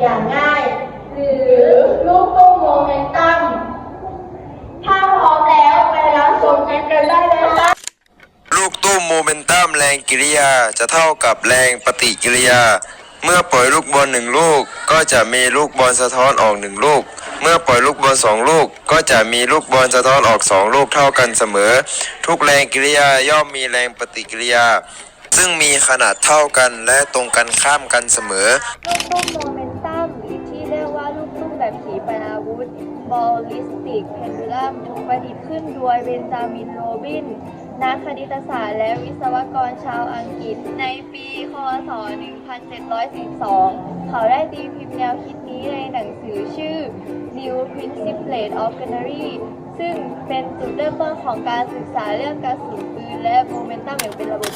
อย่างง่าย หรือลูกตุ้มโมเมนตัมถ้าพร้อมแล้วไปรับชมกันกันได้เลยค่ะลูกตุ้มโมเมนตัมแรงกิริยาจะเท่ากับแรงปฏิกิริยา เมื่อปล่อยลูกบอลหนึ่งลูก ก็จะมีลูกบอลสะท้อนออกหนึ่งลูก เมื่อปล่อยลูกบอลสองลูก ก็จะมีลูกบอลสะท้อนออกสองลูกเท่ากันเสมอ ทุกแรงกิริยาย่อมมีแรงปฏิกิริยา ซึ่งมีขนาดเท่ากันและตรงกันข้ามกันเสมอ ลูกตุ้มโมเมน บอลลิสติกเพนดูลัมถูกประดิษฐ์ขึ้นโดยเบนจามินโรบิน นักคณิตศาสตร์และวิศวกรชาวอังกฤษ ในปีคศ 1742 เขาได้ตีพิมพ์แนวคิดนี้ในหนังสือชื่อ New Principles of Gunnery ซึ่งเป็นจุดเริ่มต้นของการศึกษาเรื่องการสุนปืนและโมเมนตัมอย่างเป็นระบบ